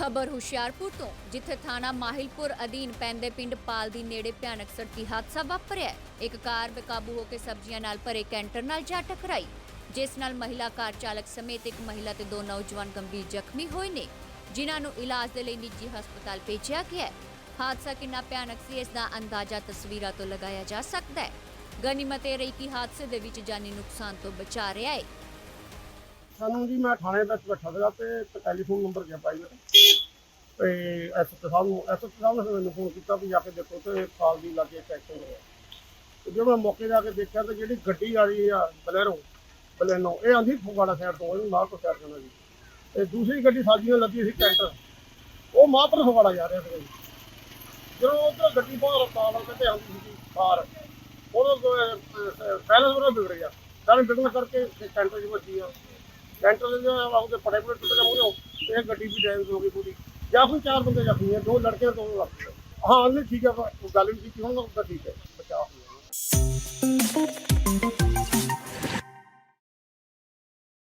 ਖਬਰ ਹੁਸ਼ਿਆਰਪੁਰ ਤੋਂ, ਜਿੱਥੇ ਥਾਣਾ ਮਾਹਿਲਪੁਰ ਅਧੀਨ ਪੈਂਦੇ ਪਿੰਡ ਪਾਲ ਦੀ ਨੇੜੇ ਭਿਆਨਕ ਸੜਕੀ ਹਾਦਸਾ ਵਾਪਰਿਆ ਇੱਕ ਕਾਰ ਬੇਕਾਬੂ ਹੋ ਕੇ ਸਬਜ਼ੀਆਂ ਨਾਲ ਭਰੇ ਕੈਂਟਰ ਨਾਲ ਜਾ ਟਕਰਾਈ, ਜਿਸ ਨਾਲ ਮਹਿਲਾ ਕਾਰ ਚਾਲਕ ਸਮੇਤ ਇੱਕ ਮਹਿਲਾ ਤੇ ਦੋ ਨੌਜਵਾਨ ਗੰਭੀਰ ਜ਼ਖਮੀ ਹੋਏ ਨੇ, ਜਿਨ੍ਹਾਂ ਨੂੰ ਇਲਾਜ ਦੇ ਲਈ ਨਿੱਜੀ ਹਸਪਤਾਲ ਭੇਜਿਆ ਗਿਆ ਹੈ। ਹਾਦਸਾ ਕਿੰਨਾ ਭਿਆਨਕ ਸੀ, ਇਸ ਦਾ ਅੰਦਾਜ਼ਾ ਤਸਵੀਰਾਂ ਤੋਂ ਲਗਾਇਆ ਜਾ ਸਕਦਾ ਹੈ। ਗਨੀਮਤ ਇਹ ਰਹੀ ਕਿ ਹਾਦਸੇ ਦੇ ਵਿੱਚ ਜਾਨੀ ਨੁਕਸਾਨ ਤੋਂ ਬਚਾ ਰਿਹਾ ਹੈ। ਸਾਨੂੰ ਜੀ ਮੈਂ ਥਾਣੇ ਵਿੱਚ ਬੈਠਾ ਸੀਗਾ ਤੇ ਤੇ ਟੈਲੀਫੋਨ ਨੰਬਰ ਗਿਆ ਪਾਈ ਤੇ ਐਸਐਚ ਸਾਹਿਬ ਨੂੰ ਐਸਐਚ ਸਾਹਿਬ ਨੇ ਮੈਨੂੰ ਫੋਨ ਕੀਤਾ ਵੀ ਜਾ ਕੇ ਦੇਖੋ ਤੇ ਸਾਲ ਦੀ ਲਾਗੇ ਐਕਸੀਡੈਂਟ ਹੋਇਆ ਤੇ ਜਦੋਂ ਮੈਂ ਮੌਕੇ ਜਾ ਕੇ ਦੇਖਿਆ ਤਾਂ ਜਿਹੜੀ ਗੱਡੀ ਆ ਰਹੀ ਆ ਬਲੈਰੋ, ਬਲੈਨੋ, ਇਹ ਆਂਦੀ ਫਗਵਾੜਾ ਸਾਈਡ ਤੋਂ, ਇਹਨੂੰ ਮਾਹ ਤੋਂ ਸਾਈਡ ਜਾਣਾ ਜੀ। ਤੇ ਦੂਸਰੀ ਗੱਡੀ ਸਾਡੀ ਨਾਲ ਲੱਗੀ ਸੀ ਕੈਂਟਰ ਉਹ ਮਾਹਪੁਰ ਫਗਵਾੜਾ ਜਾ ਰਿਹਾ ਸੀ ਜਦੋਂ ਉਧਰ ਗੱਡੀ ਬਹੁਤ ਰਫਤਾਰ ਨਾਲ ਤੇ ਆਉਂਦੀ ਸੀ ਕਾਰ ਉਹਦਾ ਪਹਿਲਾਂ ਉਹਦਾ ਵਿਗੜ ਗਿਆ। ਤਾਂ ਵਿਗੜਨ ਕਰਕੇ ਤੇ ਕੈਂਟਰ ਜੀ ਵੱਜੀ ਆ। ਕੈਂਟਰ ਦੇ ਆਉਂਦੇ ਪੜੇ ਪੜੇ ਟੁੱਟ ਗਏ ਮੂਹਰੋਂ ਇਹ ਗੱਡੀ ਵੀ ਡੈਮੇਜ ਹੋ ਗਈ ਪੂਰੀ। ਜਾਂ ਕੋਈ ਚਾਰ ਬੰਦੇ ਜ਼ਖਮੀ ਆ ਦੋ ਲੜਕੇ ਦੋ ਲੜਕੇ। ਹਾਂ, ਨਹੀਂ, ਠੀਕ ਹੈ ਗੱਲ ਨਹੀਂ ਕੀਤੀ ਹੁਣ ਤਾਂ ਠੀਕ ਹੈ, ਬਚਾਅ ਹੋ ਗਿਆ।